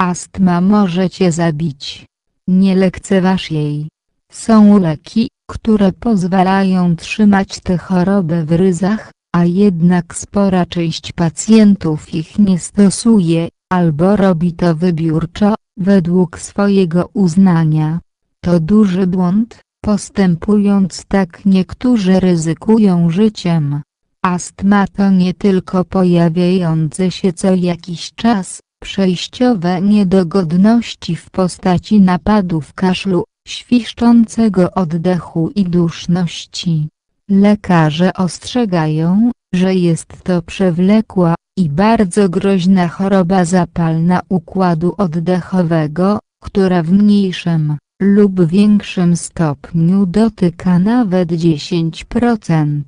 Astma może cię zabić. Nie lekceważ jej. Są leki, które pozwalają trzymać tę chorobę w ryzach, a jednak spora część pacjentów ich nie stosuje, albo robi to wybiórczo, według swojego uznania. To duży błąd, postępując tak niektórzy ryzykują życiem. Astma to nie tylko pojawiające się co jakiś czas, przejściowe niedogodności w postaci napadów kaszlu, świszczącego oddechu i duszności. Lekarze ostrzegają, że jest to przewlekła i bardzo groźna choroba zapalna układu oddechowego, która w mniejszym lub większym stopniu dotyka nawet 10%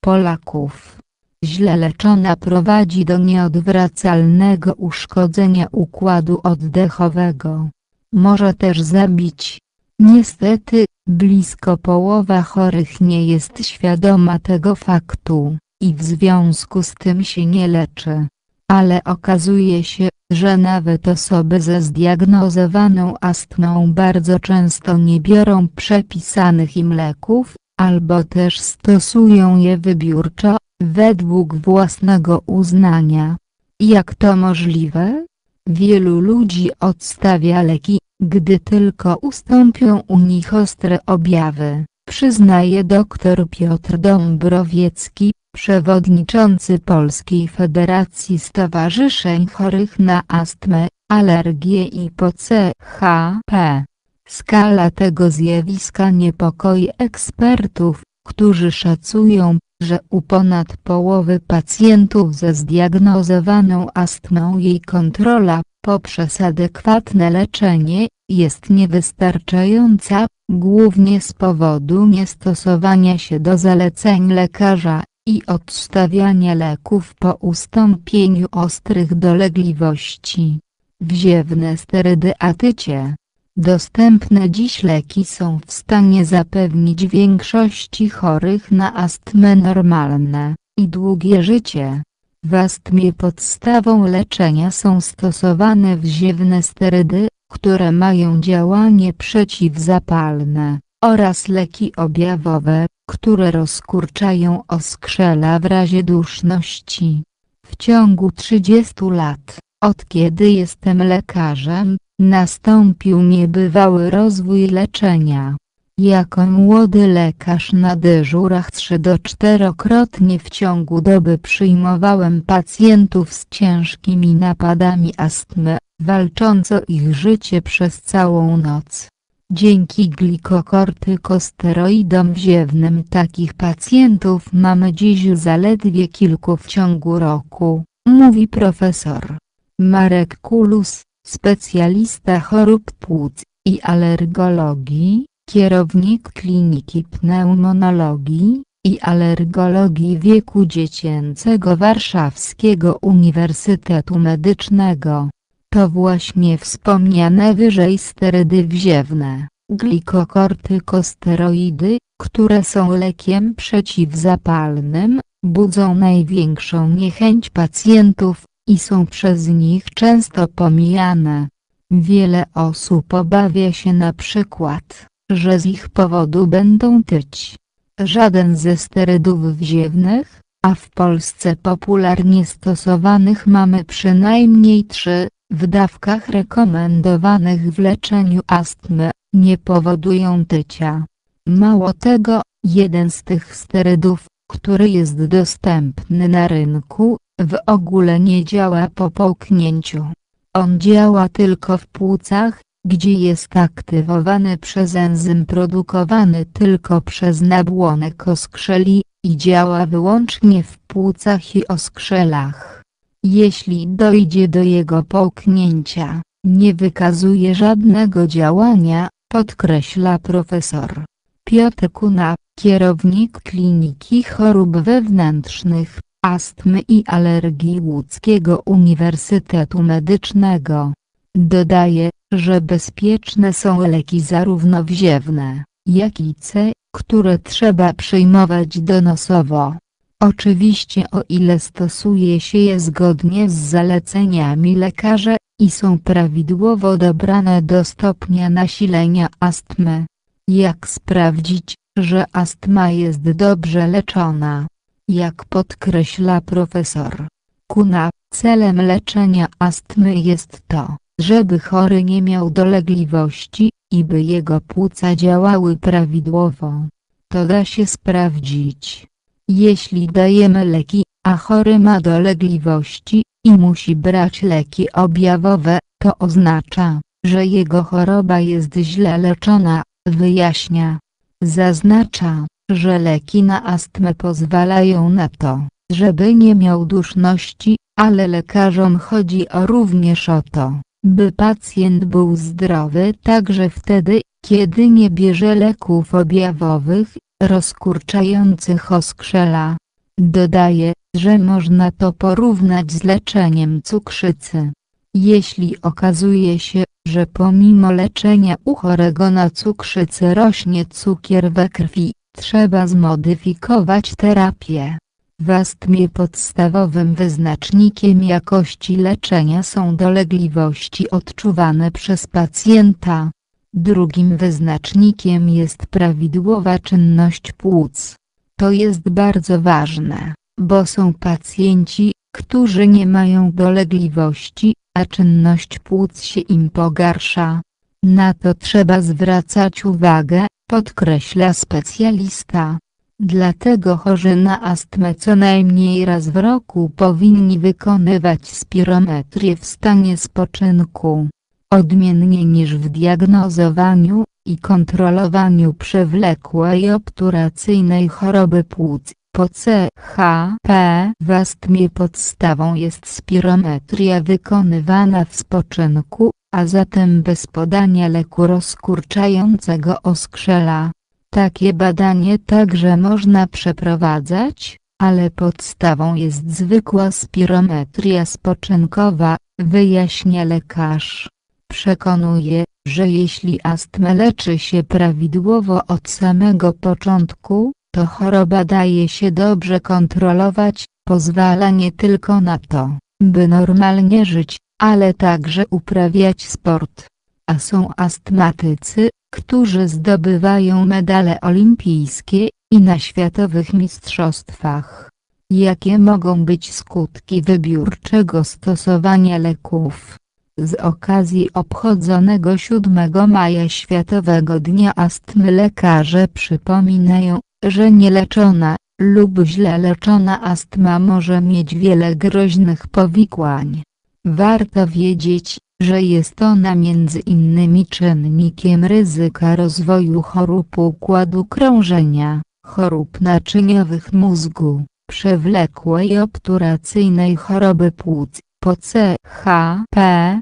Polaków. Źle leczona prowadzi do nieodwracalnego uszkodzenia układu oddechowego. Może też zabić. Niestety, blisko połowa chorych nie jest świadoma tego faktu, i w związku z tym się nie leczy. Ale okazuje się, że nawet osoby ze zdiagnozowaną astmą bardzo często nie biorą przepisanych im leków, albo też stosują je wybiórczo, według własnego uznania. Jak to możliwe? Wielu ludzi odstawia leki, gdy tylko ustąpią u nich ostre objawy, przyznaje dr Piotr Dąbrowiecki, przewodniczący Polskiej Federacji Stowarzyszeń Chorych na Astmę, Alergię i po CHP. Skala tego zjawiska niepokoi ekspertów, którzy szacują, że u ponad połowy pacjentów ze zdiagnozowaną astmą jej kontrola, poprzez adekwatne leczenie, jest niewystarczająca, głównie z powodu niestosowania się do zaleceń lekarza i odstawiania leków po ustąpieniu ostrych dolegliwości. Wziewne sterydy atycie Dostępne dziś leki są w stanie zapewnić większości chorych na astmę normalne i długie życie. W astmie podstawą leczenia są stosowane wziewne sterydy, które mają działanie przeciwzapalne, oraz leki objawowe, które rozkurczają oskrzela w razie duszności. W ciągu 30 lat, od kiedy jestem lekarzem, Nastąpił niebywały rozwój leczenia. Jako młody lekarz na dyżurach 3 do czterokrotnie w ciągu doby przyjmowałem pacjentów z ciężkimi napadami astmy, walcząc o ich życie przez całą noc. Dzięki glikokortykosteroidom wziewnym takich pacjentów mamy dziś zaledwie kilku w ciągu roku, mówi profesor Marek Kulus specjalista chorób płuc i alergologii, kierownik Kliniki Pneumonologii i Alergologii Wieku Dziecięcego Warszawskiego Uniwersytetu Medycznego. To właśnie wspomniane wyżej sterydy wziewne, glikokortykosteroidy, które są lekiem przeciwzapalnym, budzą największą niechęć pacjentów i są przez nich często pomijane. Wiele osób obawia się na przykład, że z ich powodu będą tyć. Żaden ze sterydów wziewnych, a w Polsce popularnie stosowanych mamy przynajmniej trzy, w dawkach rekomendowanych w leczeniu astmy, nie powodują tycia. Mało tego, jeden z tych sterydów, który jest dostępny na rynku, w ogóle nie działa po połknięciu. On działa tylko w płucach, gdzie jest aktywowany przez enzym produkowany tylko przez nabłonek oskrzeli, i działa wyłącznie w płucach i oskrzelach. Jeśli dojdzie do jego połknięcia, nie wykazuje żadnego działania, podkreśla profesor. Piotr Kuna, kierownik Kliniki Chorób Wewnętrznych Astmy i Alergii Łódzkiego Uniwersytetu Medycznego. Dodaje, że bezpieczne są leki zarówno wziewne, jak i C, które trzeba przyjmować donosowo. Oczywiście o ile stosuje się je zgodnie z zaleceniami lekarza i są prawidłowo dobrane do stopnia nasilenia astmy. Jak sprawdzić, że astma jest dobrze leczona? Jak podkreśla profesor Kuna, celem leczenia astmy jest to, żeby chory nie miał dolegliwości i by jego płuca działały prawidłowo. To da się sprawdzić. Jeśli dajemy leki, a chory ma dolegliwości i musi brać leki objawowe, to oznacza, że jego choroba jest źle leczona, wyjaśnia. Zaznacza, że leki na astmę pozwalają na to, żeby nie miał duszności, ale lekarzom chodzi o również o to, by pacjent był zdrowy także wtedy, kiedy nie bierze leków objawowych, rozkurczających oskrzela. Dodaje, że można to porównać z leczeniem cukrzycy. Jeśli okazuje się, że pomimo leczenia u chorego na cukrzycę rośnie cukier we krwi, trzeba zmodyfikować terapię. W astmie podstawowym wyznacznikiem jakości leczenia są dolegliwości odczuwane przez pacjenta. Drugim wyznacznikiem jest prawidłowa czynność płuc. To jest bardzo ważne, bo są pacjenci, którzy nie mają dolegliwości, a czynność płuc się im pogarsza. Na to trzeba zwracać uwagę, podkreśla specjalista. Dlatego chorzy na astmę co najmniej raz w roku powinni wykonywać spirometrię w stanie spoczynku. Odmiennie niż w diagnozowaniu i kontrolowaniu przewlekłej obturacyjnej choroby płuc. Po CHP w astmie podstawą jest spirometria wykonywana w spoczynku, a zatem bez podania leku rozkurczającego oskrzela. Takie badanie także można przeprowadzać, ale podstawą jest zwykła spirometria spoczynkowa, wyjaśnia lekarz. Przekonuje, że jeśli astmę leczy się prawidłowo od samego początku, to choroba daje się dobrze kontrolować, pozwala nie tylko na to, by normalnie żyć, ale także uprawiać sport. A są astmatycy, którzy zdobywają medale olimpijskie i na światowych mistrzostwach. Jakie mogą być skutki wybiórczego stosowania leków? Z okazji obchodzonego 7 maja Światowego Dnia Astmy lekarze przypominają, że nieleczona lub źle leczona astma może mieć wiele groźnych powikłań. Warto wiedzieć, że jest ona między innymi czynnikiem ryzyka rozwoju chorób układu krążenia, chorób naczyniowych mózgu, przewlekłej obturacyjnej choroby płuc, po CHP,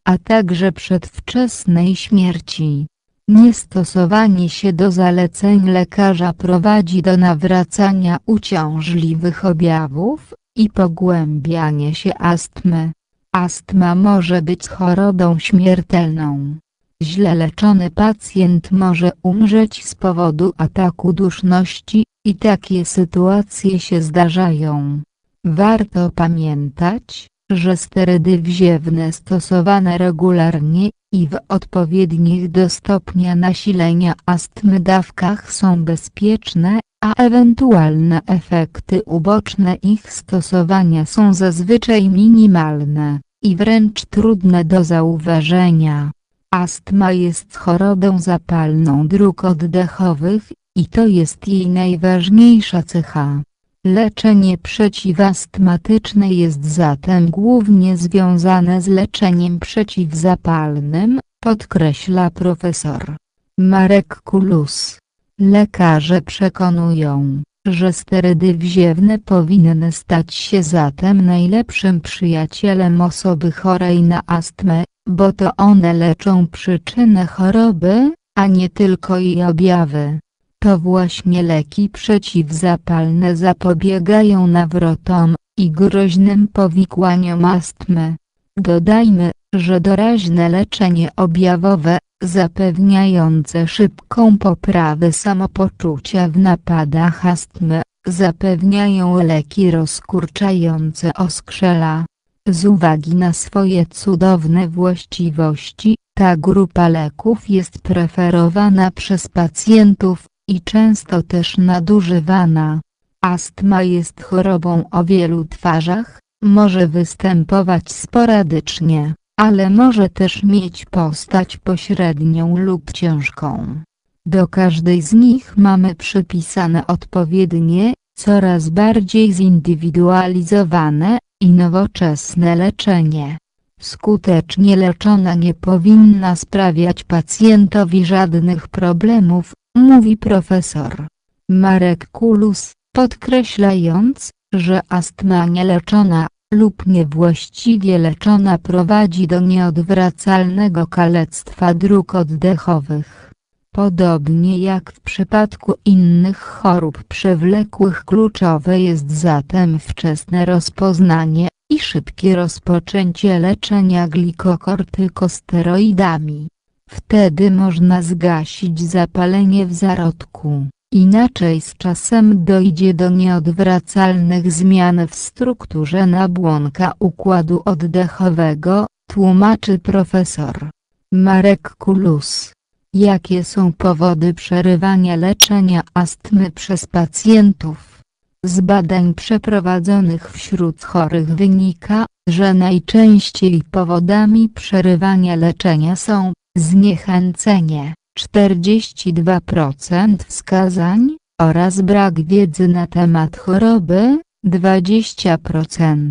a także przedwczesnej śmierci. Niestosowanie się do zaleceń lekarza prowadzi do nawracania uciążliwych objawów i pogłębiania się astmy. Astma może być chorobą śmiertelną. Źle leczony pacjent może umrzeć z powodu ataku duszności, i takie sytuacje się zdarzają. Warto pamiętać, że sterydy wziewne stosowane regularnie i w odpowiednich do stopnia nasilenia astmy dawkach są bezpieczne, a ewentualne efekty uboczne ich stosowania są zazwyczaj minimalne, i wręcz trudne do zauważenia. Astma jest chorobą zapalną dróg oddechowych, i to jest jej najważniejsza cecha. Leczenie przeciwastmatyczne jest zatem głównie związane z leczeniem przeciwzapalnym, podkreśla profesor Marek Kulus. Lekarze przekonują, że sterydy wziewne powinny stać się zatem najlepszym przyjacielem osoby chorej na astmę, bo to one leczą przyczynę choroby, a nie tylko jej objawy. To właśnie leki przeciwzapalne zapobiegają nawrotom i groźnym powikłaniom astmy. Dodajmy, że doraźne leczenie objawowe, zapewniające szybką poprawę samopoczucia w napadach astmy, zapewniają leki rozkurczające oskrzela. Z uwagi na swoje cudowne właściwości, ta grupa leków jest preferowana przez pacjentów i często też nadużywana. Astma jest chorobą o wielu twarzach, może występować sporadycznie, ale może też mieć postać pośrednią lub ciężką. Do każdej z nich mamy przypisane odpowiednie, coraz bardziej zindywidualizowane i nowoczesne leczenie. Skutecznie leczona nie powinna sprawiać pacjentowi żadnych problemów, mówi profesor Marek Kulus, podkreślając, że astma nieleczona lub niewłaściwie leczona prowadzi do nieodwracalnego kalectwa dróg oddechowych. Podobnie jak w przypadku innych chorób przewlekłych kluczowe jest zatem wczesne rozpoznanie i szybkie rozpoczęcie leczenia glikokortykosteroidami. Wtedy można zgasić zapalenie w zarodku. Inaczej z czasem dojdzie do nieodwracalnych zmian w strukturze nabłonka układu oddechowego, tłumaczy profesor Marek Kulus. Jakie są powody przerywania leczenia astmy przez pacjentów? Z badań przeprowadzonych wśród chorych wynika, że najczęściej powodami przerywania leczenia są zniechęcenie 42% wskazań oraz brak wiedzy na temat choroby 20%.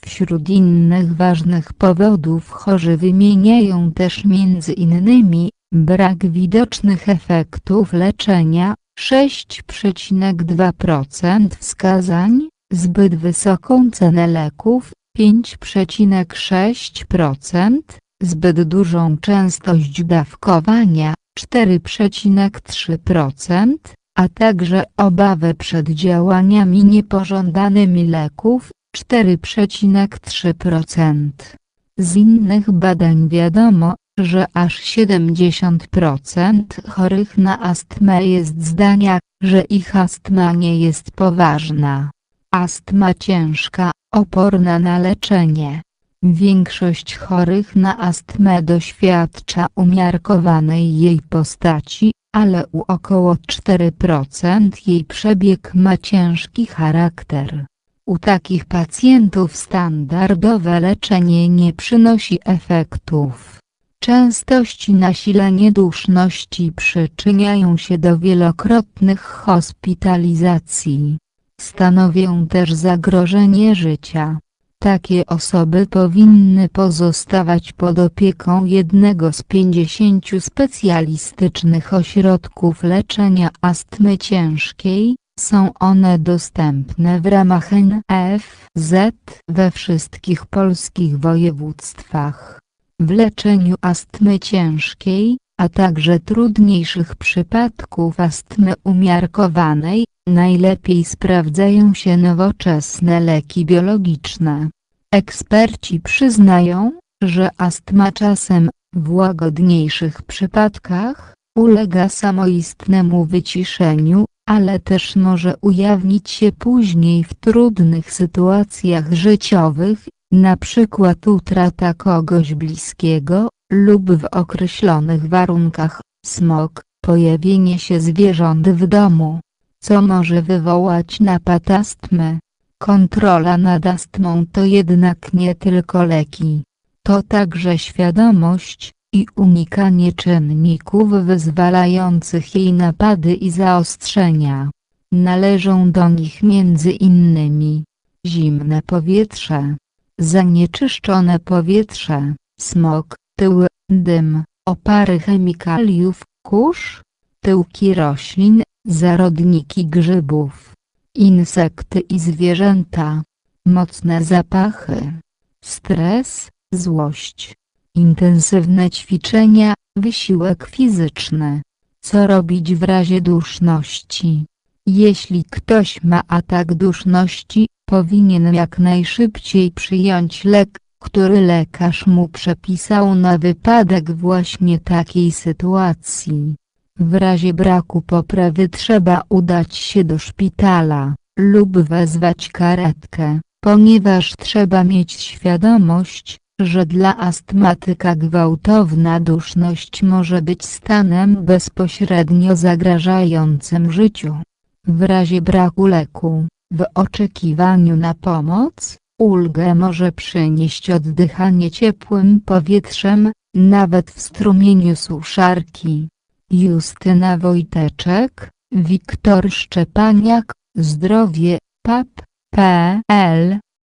Wśród innych ważnych powodów chorzy wymieniają też innymi brak widocznych efektów leczenia 6,2% wskazań, zbyt wysoką cenę leków 5,6%, zbyt dużą częstość dawkowania 4,3%, a także obawę przed działaniami niepożądanymi leków 4,3%. Z innych badań wiadomo, że aż 70% chorych na astmę jest zdania, że ich astma nie jest poważna. Astma ciężka, oporna na leczenie. Większość chorych na astmę doświadcza umiarkowanej jej postaci, ale u około 4% jej przebieg ma ciężki charakter. U takich pacjentów standardowe leczenie nie przynosi efektów. Częstość i nasilenie duszności przyczyniają się do wielokrotnych hospitalizacji. Stanowią też zagrożenie życia. Takie osoby powinny pozostawać pod opieką jednego z 50 specjalistycznych ośrodków leczenia astmy ciężkiej, są one dostępne w ramach NFZ we wszystkich polskich województwach. W leczeniu astmy ciężkiej, a także trudniejszych przypadków astmy umiarkowanej, najlepiej sprawdzają się nowoczesne leki biologiczne. Eksperci przyznają, że astma czasem, w łagodniejszych przypadkach, ulega samoistnemu wyciszeniu, ale też może ujawnić się później w trudnych sytuacjach życiowych, przykład utrata kogoś bliskiego, lub w określonych warunkach, smog, pojawienie się zwierząt w domu, co może wywołać napad astmy. Kontrola nad astmą to jednak nie tylko leki. To także świadomość i unikanie czynników wyzwalających jej napady i zaostrzenia. Należą do nich między innymi zimne powietrze, zanieczyszczone powietrze, smog, tył, dym, opary chemikaliów, kurz, tyłki roślin, zarodniki grzybów, insekty i zwierzęta, mocne zapachy, stres, złość, intensywne ćwiczenia, wysiłek fizyczny. Co robić w razie duszności? Jeśli ktoś ma atak duszności, powinien jak najszybciej przyjąć lek, który lekarz mu przepisał na wypadek właśnie takiej sytuacji. W razie braku poprawy trzeba udać się do szpitala lub wezwać karetkę, ponieważ trzeba mieć świadomość, że dla astmatyka gwałtowna duszność może być stanem bezpośrednio zagrażającym życiu. W razie braku leku, w oczekiwaniu na pomoc, ulgę może przynieść oddychanie ciepłym powietrzem, nawet w strumieniu suszarki. Justyna Wojteczek, Wiktor Szczepaniak, Zdrowie, PAP, PL